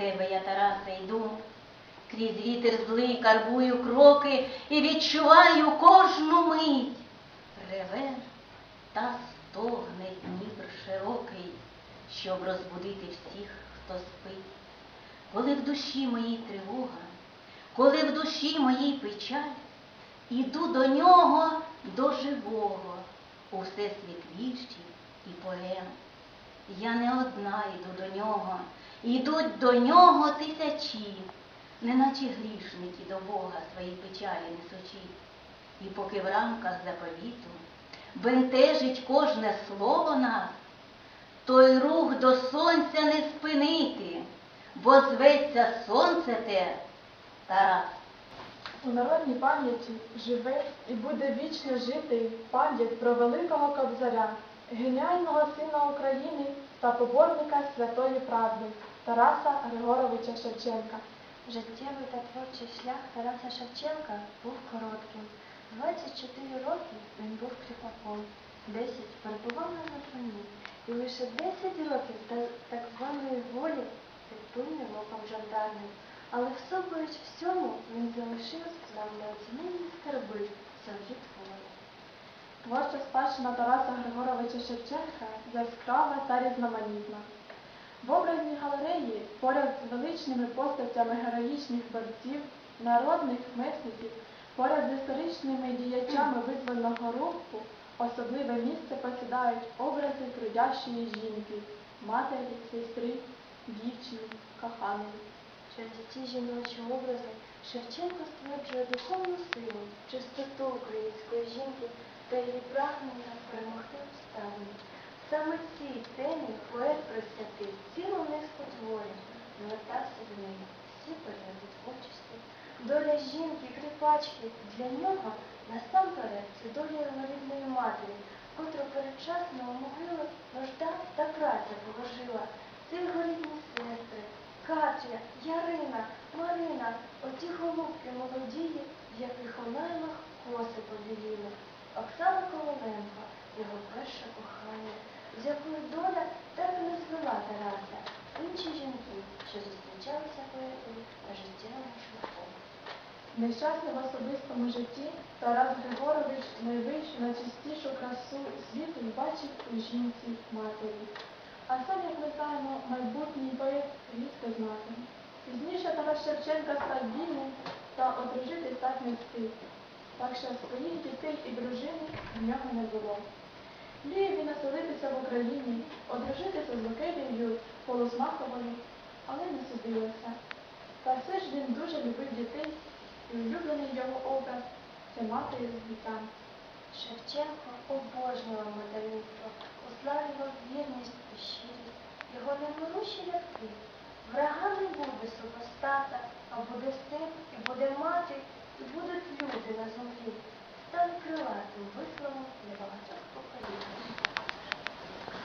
тебе я, Тараса, йду. Крізь вітер злий карбую кроки і відчуваю кожну мить. Реве та стогне Дніпр широкий, щоб розбудити всіх, хто спить. Коли в душі моїй тривога, коли в душі моїй печаль, іду до нього, до живого, у всесвіт віршів і поем. Я не одна йду до нього, ідуть до нього тисячі, неначе грішники до Бога свої печалі несучі. І поки в рамках заповіту бентежить кожне слово нас, той рух до сонця не спинити, бо зветься сонце те Тарас. У народній пам'яті живе і буде вічно жити пам'ять про великого кобзаря, геніального сина України та поборника святої правди Тараса Григоровича Шевченка. Життєвий та творчий шлях Тараса Шевченка був коротким. 24 роки він був кріпаком, 10 перебував на троні, і лише 10 років та- так званої волі під пильним оком жандармів. Але всупереч всьому він залишив нам неоціненні скарби своїх творів. Творча спадщина Тараса Григоровича Шевченка яскрава та різноманітна. В образній галереї поряд з величними постатями героїчних борців, народних мисників, поряд з історичними діячами визвольного руху особливе місце посідають образи трудящої жінки, матері, сестри, дівчини, коханої. Через ці жіночі образи Шевченко стверджує духовну силу, чистоту української жінки та її прагнення перемогти обставини. Саме цій темі поет присвятив цілу низку творів, звертався до неї всі періоди творчості. Доля жінки, кріпачки для нього насамперед це доля його матері, котру передчасно у могилу нужда та праця положила. Це його рідні сестри, Катя, Ярина, Марина, оті голубки молодії, в яких у наймах коси побіліли. Оксана Коваленко, його перше кохання, з якою доля так і не звела Тараса. Інші жінки, що зустрічалися поетові на життєвому шляху. Нещасне в особистому житті Тарас Григорович найвищу, найчистішу красу світу бачив у жінці матері. А сам, як ми знаємо, майбутній поет рідко знати. Пізніше Тарас Шевченка став вільним та одружити так не встиг. Так що своїх дітей і дружини в нього не було. Мріяв він оселитися в Україні, одружитися з Лукерією Полосмаховою, але не судилося. Та все ж він дуже любив дітей, і улюблений його образ це матері з дітям. Шевченко обожнював материнство, уславлював вірність і щирість. Його неминучі рядки. Врага не буде супостата, а буде син, і буде мати, будуть люди на землі. Стане крилатим висловом для багатьох поколінь.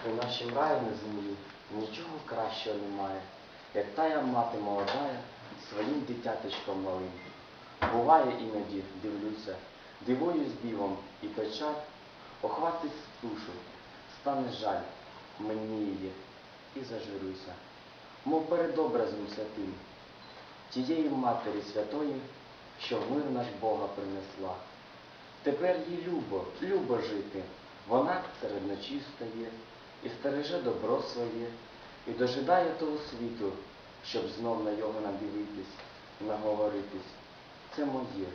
У нашім раї на землі нічого кращого немає, як тая мати молодая своїм дитяточком малим. Буває іноді, дивлюся, дивуюсь дивом і печаль, охватить душу, стане жаль мені її і зажурюся, мов перед образом святим, тієї матері святої, що мир наш Бога принесла. Тепер їй любо, любо жити. Вона серед ночі встає і стереже добро своє, і дожидає того світу, щоб знов на його надивитись, наговоритись. Це моє,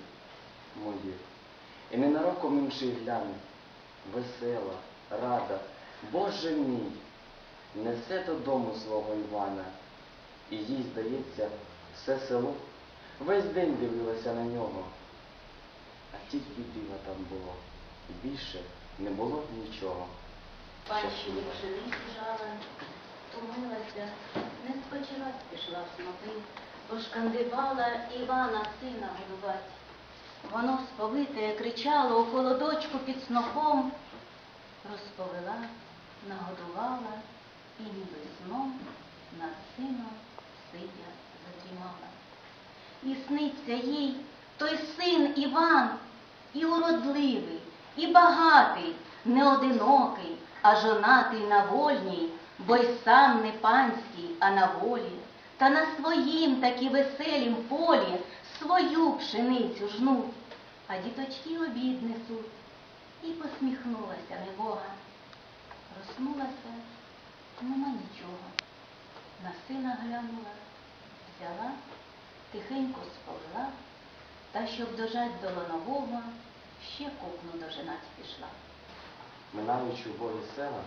моє. І ненароком інший гляне, весела, рада, Боже мій, несе додому свого Івана, і їй, здається, все село весь день дивилося на нього. А тільки диво там було, і більше не було нічого. Панщині пшениці жала, томилася, не спочивать пішла в снопи, пошкандибала Івана сина годувати. Воно сповите кричало у холодочку під снопом, розповела, нагодувала і ніби сном над сином сидя задрімала. І сниться їй той син Іван, і уродливий, і багатий, не одинокий, а жонатий на вольній, бо й сам не панський, а на волі, та на своїм таки веселім полі свою пшеницю жнуть, а діточки обід несуть. І посміхнулася небога. Проснулася, нема нічого. На сина глянула, взяла, тихенько сповзла, та щоб дожать до лонового, ще купну дожинать пішла. Минаючи убогі села,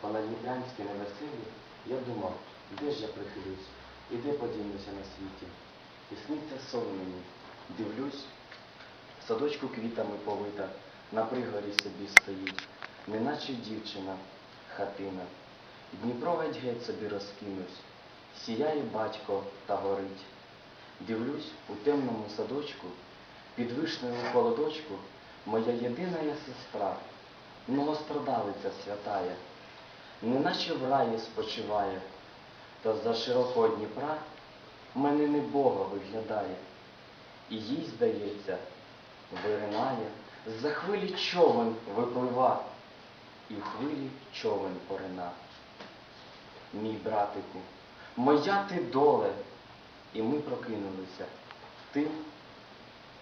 понад Дніпрянські невеселі, я думав, де ж я прихилюсь, і де подінуся на світі. І сниться сон мені, дивлюсь, в садочку квітами повита, на пригорі собі стоїть, неначе дівчина, хатина. Дніпро геть геть собі розкинусь, сіяє батько та горить. Дивлюсь у темному садочку, під вишнею холодочку, моя єдина сестра, многострадалиця святая, неначе в раї спочиває, та за широкого Дніпра мене не Бога виглядає, і їй, здається, виринає, за хвилі човен виплива, і в хвилі човен порина. Мій братику, моя ти доле, і ми прокинулися. Ти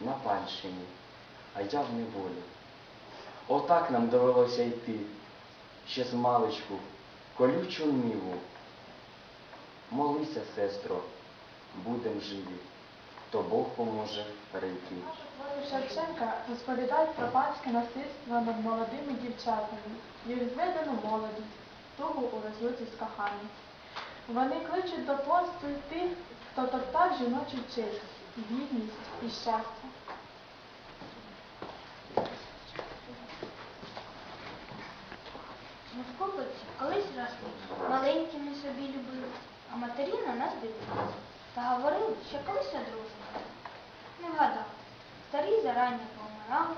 на панщині, а я в неволі. Отак нам довелося йти, ще з маличку, колючу ниву. Молися, сестро, будем живі, то Бог поможе перейти. Шевченка розповідають про панське насильство над молодими дівчатами і розведену молодість, тугу у розлуці з коханням. Вони кличуть до помсту й тих, хто топтав жіночу честь, гідність і щастя. Ми в Копиці колись росли, маленькими собі любили, а матері на нас дивилися. Та говорили, що колись одружили. Не вгадав. Старі зарані помирали,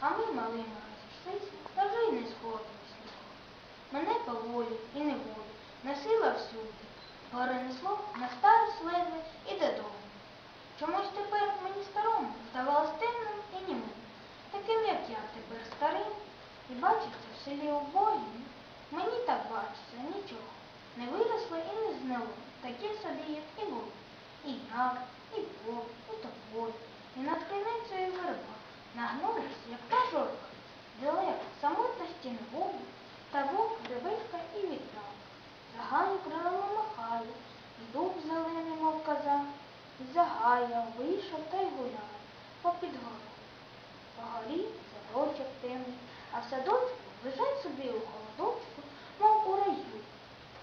а ми малими розійшлися, та вже й не сходились ніколи. Мене поволі і неволі носила всюди, перенесло на старість ледве і додому. Чомусь тепер мені старому здавалось темним і німим, таким, як я тепер старим, і бачиться в селі убогім. Мені так бачиться нічого. Не виросло і не знало, такі собі, як і були. І як, і поп, і тополь, і над криницею верба. Нагнулись, як та жорка, далеко, самотності не волі, та вовк дивився і віддав. Загаю крилами махає, дуб зелений, мов коза, загая вийшов та й гуляє, попід гору. По горі садочок темний, а в садочку лежать собі у холодочку, мов у раю.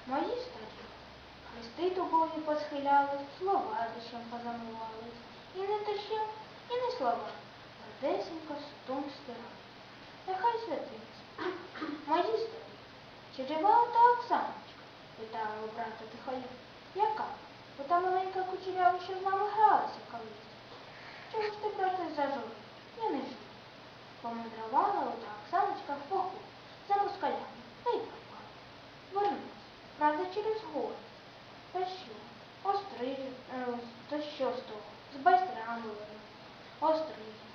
Мої старі. Хрести тобою посхилялись, слова дощем позамивались. І не дощем, і не слова. Радесенько стум стирали. Нехай святиться. Мої старі. Чи жива та Оксаночка? Питала брата тихоня. Яка? Бо та маленька кучерява, що з нами гралася колись. Чого ж ти, брате, зажив? Я не жив. Помудрувала ота Оксаночка в поход за москалями та й пропала. Вернулась, правда, через год. Та що? Острижу, е, та що з того? З байстрами вирос. Острижу.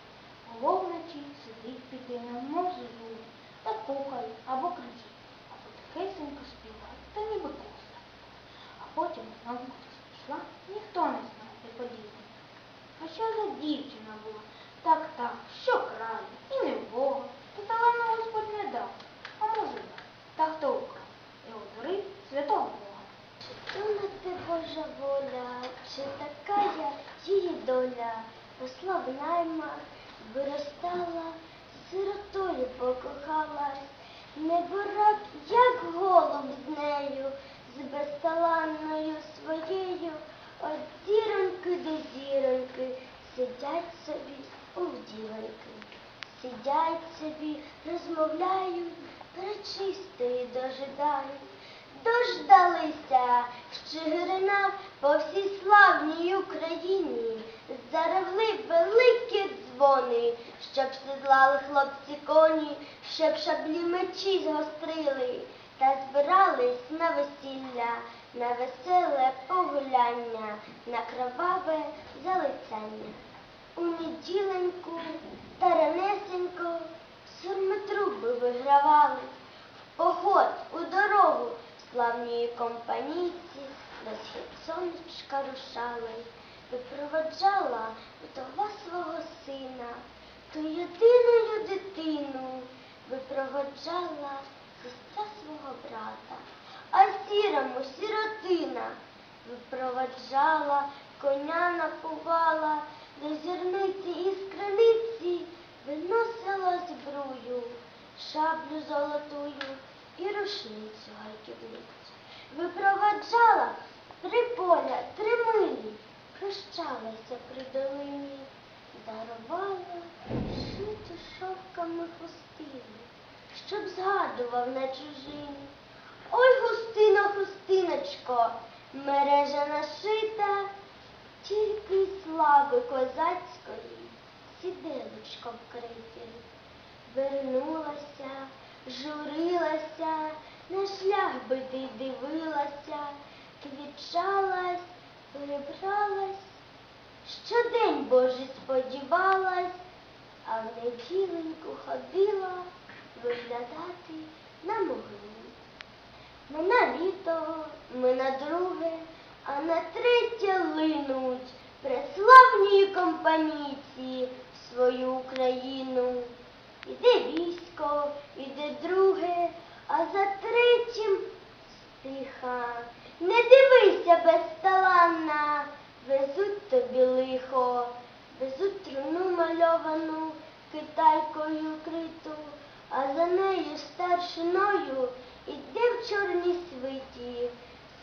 Голов вночі сидить під тином, мов зозулі, та кухає або кричить, або тихесенько співає, та ніби коса. А потім знову кудись пішла, ніхто не знає, де поділа. А що за дівчина була? Так, так, що краю, і не вбога, та талану Господь не дав. А може, дав. та хто украв? І одурив святого Бога. Думати Божа воля, чи така я її доля, росла в наймах, виростала, сиротою покохалась, не бурак, як голуб з нею, з безталанною своєю, от зіроньки до зіроньки, сидять собі у дівоньки. Сидять собі, розмовляють, пречистої дожидають. Дождалися в Чигирина по всій славній Україні. Заревли великі дзвони, щоб сідлали хлопці коні, щоб шаблі мечі згострили. Та збирались на весілля, на веселе погуляння, на кроваве залицяння. У неділеньку та ранесенько сурми труби вигравали. В поход у дорогу славної компанійці на схід сонечка рушали. Випроваджала вдова свого сина, ту єдиною дитину випроваджала сестра свого брата, а сірому сіротина випроваджала, коня напувала, до зірниці і скриниці виносила збрую, шаблю золотую і рушницю гайківницю. Випроваджала три поля, три милі, прощалася при долині, дарувала шиту шовками хустину, щоб згадував на чужині. Ой, густина, хустиночко, мережа нашита, тільки слави козацької, сіделочко вкрите. Вернулася, журилася, на шлях битий дивилася, квічалась, перебралась, щодень Божий сподівалась, а в неділеньку ходила виглядати на могилу. Ми на літо, ми на друге, а на третє линуть преславні компанійці в свою Україну. Іде військо, іде друге, а за третім стиха. Не дивися безталанна, везуть тобі лихо, везуть труну мальовану, китайкою криту, а за нею старшиною іде в чорній свиті.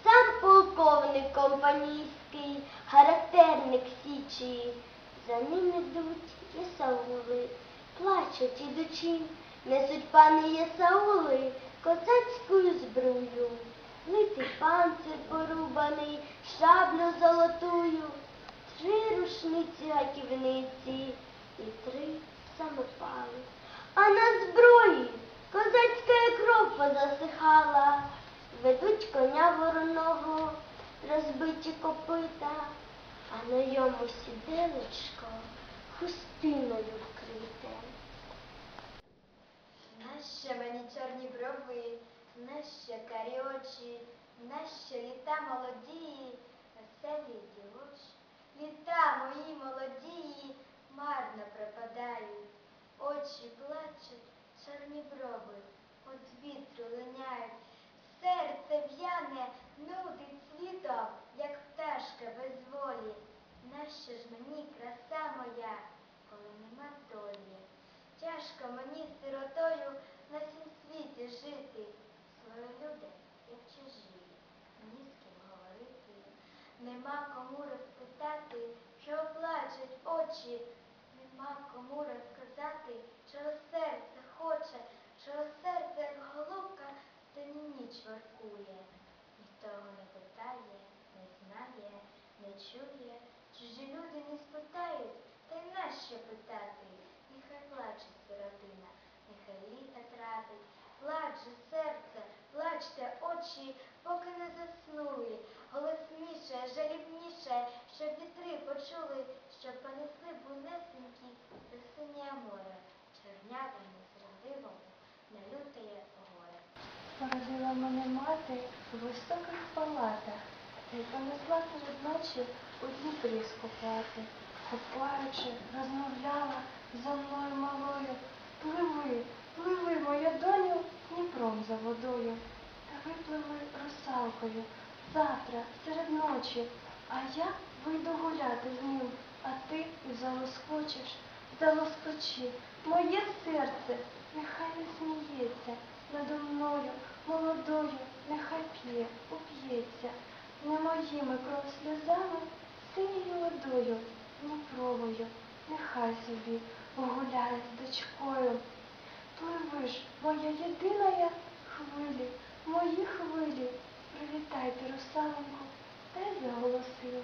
Сам полковник компанійський, характерник січі. За ним ідуть єсаули, плачуть ідучи, несуть пани єсаули козацькою зброю. Литий панцир порубаний, шаблю золотую, три рушниці гаківниці і три самопали. А на зброї козацька кров позасихала, ведуть коня вороного, розбиті копита, а на йому сіделечко хустиною вкрите. Нащо мені чорні брови, нащо карі очі, нащо літа молодії, веселі дівочі. Літа мої молодії марно пропадають, очі плачуть, чорні брови, от вітру линяють, серце в'яне, нудить світом, як пташка без волі. Нащо ж мені краса моя, коли нема долі? Тяжко мені сиротою на сім світі жити, свої люди, як чужі, ні з ким говорити, нема кому розпитати, чого плачуть очі, нема кому розказати, чого серце хоче, чого серце, як голубка, в темні ніч воркує. Ніхто не питає, не знає, не чує, чужі люди не спитають, та й нащо питати? Нехай плаче сиротина, нехай літа тратить, плаче серце, плачте очі, поки не заснули, голосніше, жалібніше, щоб вітри почули, щоб понесли бунесенькі до синє море, чорнявому зрадивому, на лютеє горе. Породила мене мати у високих палатах, та й понесла ночі у Дніпрі скупати. Купаючи, розмовляла зо мною малою. Пливи, пливи, моя доню, Дніпром за водою. Та випливи русалкою завтра, серед ночі, а я вийду гуляти з ним, а ти залоскочиш, залоскочи, моє серце, нехай не сміється надо мною, молодою, нехай п'є, уп'ється, не моїми кров сльозами, синьою водою, Дніпровою, нехай собі гуляє з дочкою. Пливи ж, моя єдина я хвилі, мої хвилі, привітайте русалоньку, та й заголосила.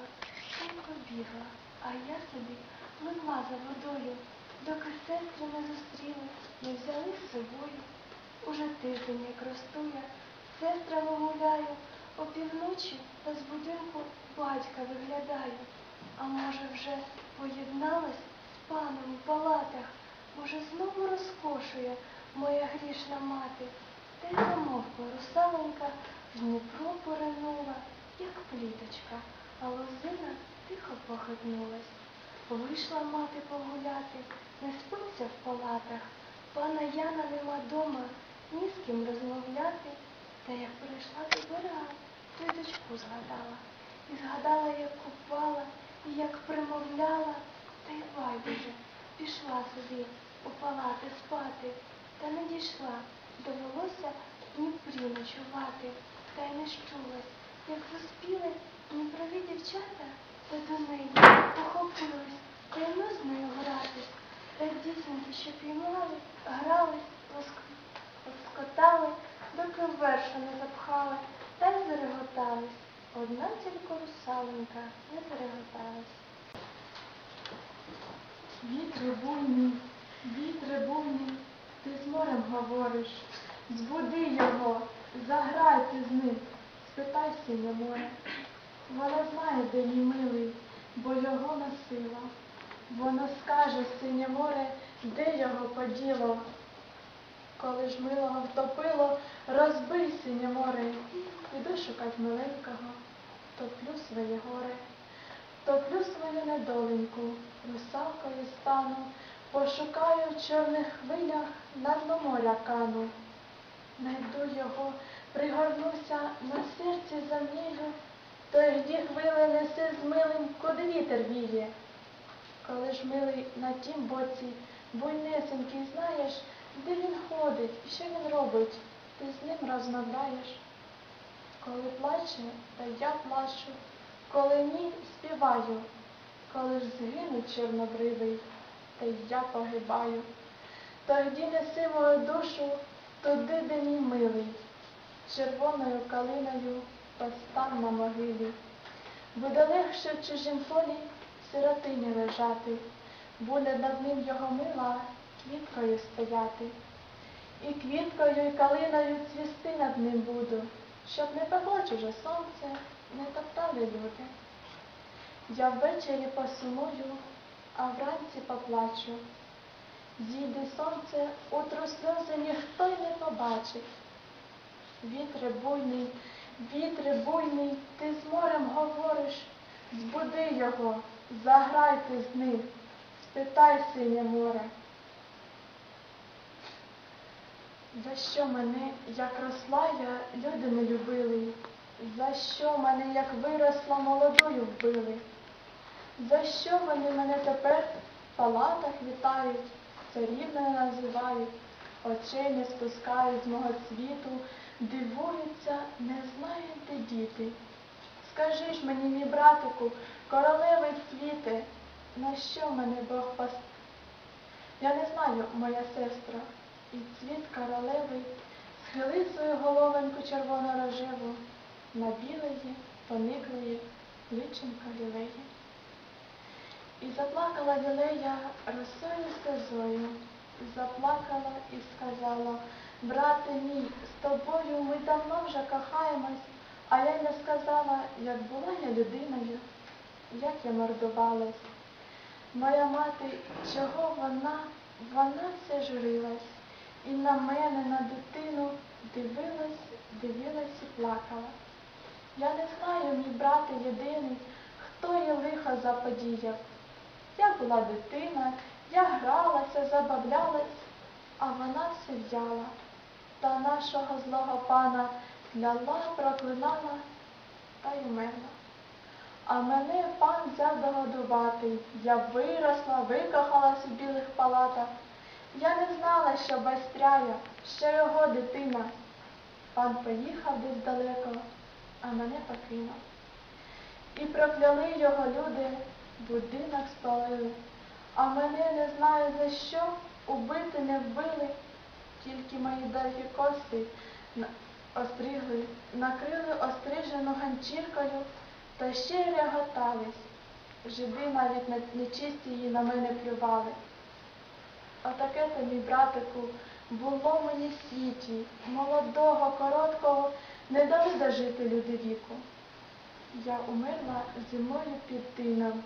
Тонко бігла, а я собі пливла за водою, доки сестри не зустріли, не взяли з собою. Уже тиждень як ростує, сестрами гуляю, опівночі та з будинку батька виглядаю. А може вже поєдналась з паном у палатах, може знову розкошує моя грішна мати. Та й замовкла русаленька, в Дніпро поринула, як пліточка, а лозина тихо похитнулась. Вийшла мати погуляти, не спиться в палатах. Пана Яна нема дома, ні з ким розмовляти. Та як прийшла до берега, то й дочку згадала. І згадала, як купала, і як примовляла, та й байдуже, пішла собі у палати спати, та не дійшла, довелося в Дніпрі ночувати, та й не щулась, як заспіли Дніпрові дівчата, та до неї похопились, та й ми з нею гратись, й дівчинки, що піймали, грались, лоск- лоскотали, доки в вершу не запхали, та й зареготались. Одна тільки русаленька не зареготалась. Вітре буйний, вітре буйний, ти з морем говориш, збуди його, заграй ти з ним, спитай синє море. Вона знає, де мій милий, бо його носила. Воно скаже, синє море, де його поділо. Коли ж милого втопило, розбий синє море, іду шукать миленького, топлю своє горе. Топлю свою недоленьку, русалкою стану, пошукаю в чорних хвилях на дно моря кану. Найду його, пригорнуся на серці замію, тоді хвили неси з милим, куди вітер віє. Коли ж милий на тім боці, буйнесенький, знаєш, де він ходить і що він робить, ти з ним розмовляєш. Коли плаче, та я плачу, коли ні, співаю, коли ж згину чорнобривий, й я погибаю. Тоді неси мою душу туди, де мій милий, червоною калиною постав на могилі. Легше в чужім полі сиротині лежати, буде над ним його мила квіткою стояти. І квіткою, і калиною цвісти над ним буду, щоб не пекло чуже сонце, не топтали люди. Я ввечері посумую, а вранці поплачу. Зійде сонце, утру сльози ніхто й не побачить. Вітре буйний, вітре буйний, ти з морем говориш, збуди його, заграй ти з ним, спитай синє море. За що мене, як росла я, люди не любили? За що мене, як виросла, молодою вбили? За що вони мене тепер в палатах вітають, царівною називають, очей не спускають з мого світу, дивуються, не знають, де діти. Скажи ж мені, мій братику, королеви цвіти, на що мене Бог пос... Я не знаю, моя сестра, і цвіт королеви схили свою головеньку червоно-рожеву на білої, пониклої личинка лілеї. І заплакала лілея росою сльозою, заплакала і сказала, брате мій, з тобою ми давно вже кохаємось, а я й не сказала, як була я людиною, як я мордувалась. Моя мати, чого вона, вона все журилась, і на мене, на дитину дивилась, дивилась і плакала. Я не знаю, мій брате єдиний, хто їй лихо заподіяв. Я була дитина, я гралася, забавлялась, а вона все в'яла. Та нашого злого пана кляла, проклинала та й умерла. А мене пан взяв догодувати. Я виросла, викохалась у білих палатах. Я не знала, що Бастряя, що його дитина. Пан поїхав десь далеко, а мене покинув. І прокляли його люди, будинок спалили. А мене не знаю за що, убити не вбили, тільки мої довгі кости остригли, накрили острижену ганчіркою та ще й реготались. Жиди навіть на- нечисті її на мене плювали. Отаке то, мій братику, було мені світі, молодого, короткого, не дали дожити люди віку. Я умерла зимою під тином,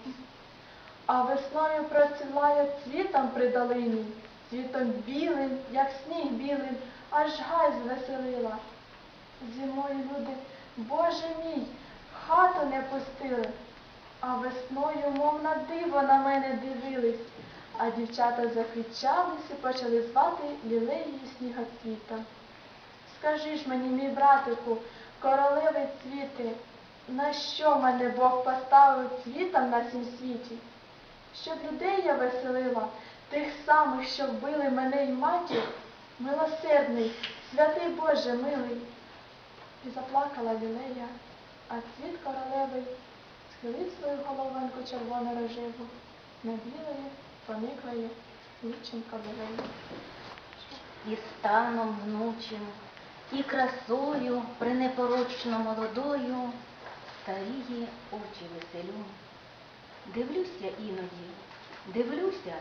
а весною процвілаю цвітом при долині, цвітом білим, як сніг білим, аж гай звеселила. Зимою люди, Боже мій, хату не пустили, а весною, мов на диво, на мене дивились, а дівчата закричались і почали звати лілеї снігоцвіта. Скажи ж мені, мій братику, королеви цвіти, на що мене Бог поставив цвітом на цім світі? Щоб людей я веселила, тих самих, що вбили мене й матір, милосердний, святий Боже милий. І заплакала лілея, а цвіт королеви схилив свою головоньку червоно рожеву на білої, пониклої личенько лілеї. і станом гнучим, і красою пренепорочно молодою старіє очі веселю. Дивлюся іноді, дивлюся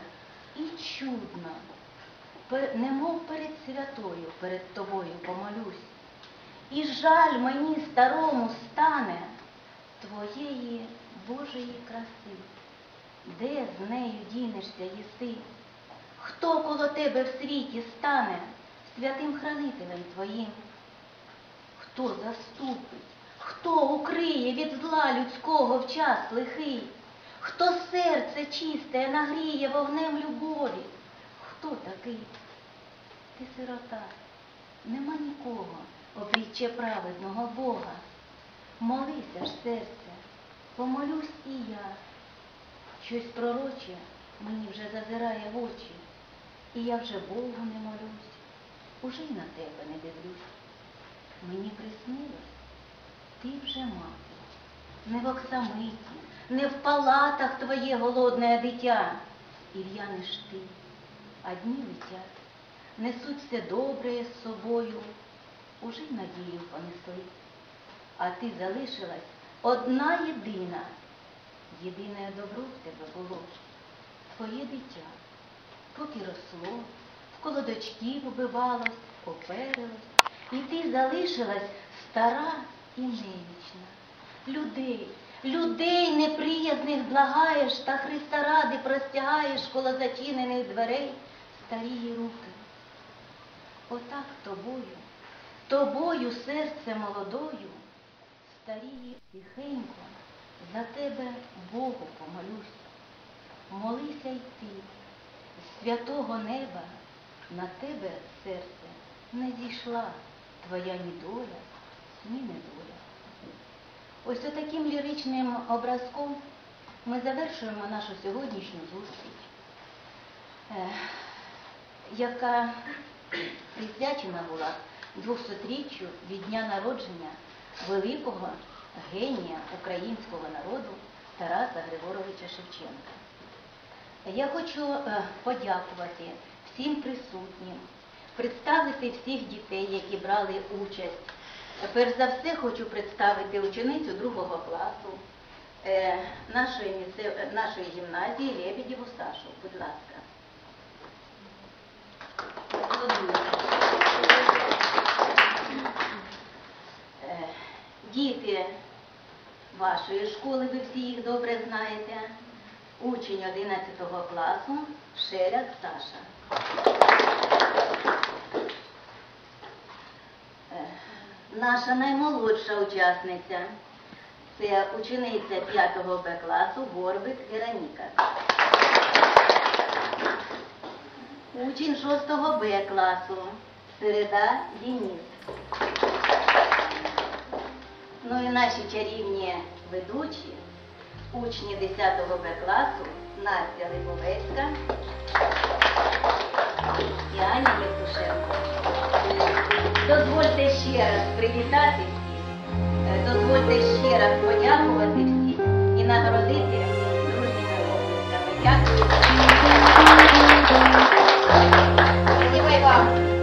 і чудно, немов перед святою перед тобою помолюсь. І жаль мені старому стане твоєї Божої краси, де з нею дінешся єси? Хто коло тебе в світі стане святим хранителем твоїм? Хто заступить, хто укриє від зла людського в час лихий? Хто серце чисте нагріє вогнем любові? Хто такий? Ти сирота, нема нікого, обріччя праведного Бога. Молися ж, серце, помолюсь і я. Щось пророче мені вже зазирає в очі, і я вже Богу не молюсь, уже й на тебе не дивлюсь. Мені приснилось, ти вже мати, не в оксамиті, не в палатах твоє голодне дитя, і ти, а дні летять, несуть все добре з собою, уже й надію понесли. А ти залишилась одна єдина, єдине добро в тебе було. Твоє дитя, поки росло, в колодочків убивалось, поперилось, і ти залишилась стара і немічна. Людей, людей неприязних благаєш та Христа ради простягаєш коло зачинених дверей старії руки. Отак тобою, тобою серце молодою, старії тихенько, за тебе Богу помолюсь. Молися й ти, з святого неба на тебе, серце, не зійшла твоя ні доля, ні недоля. Ось отаким ліричним образком ми завершуємо нашу сьогоднішню зустріч, е, яка присвячена була 200-річчю від дня народження великого генія українського народу Тараса Григоровича Шевченка. Я хочу е, подякувати всім присутнім, представити всіх дітей, які брали участь. Перш за все хочу представити ученицю другого класу е, нашої, нашої гімназії Лебедєву Сашу. Будь ласка. Е, Діти вашої школи, ви всі їх добре знаєте. Учень 11 класу Шеляк Саша. Е, Наша наймолодша учасниця це учениця 5 Б класу Горбик Вероніка. Учень 6 Б класу Середа Дініс. Ну і наші чарівні ведучі, учні 10 Б класу Настя Липовецька і Аня Євтушенко. Дозвольте ще раз привітати всіх, е, дозвольте ще раз подякувати всіх і нагородити дружніми областями. Дякую. Спасибо вам.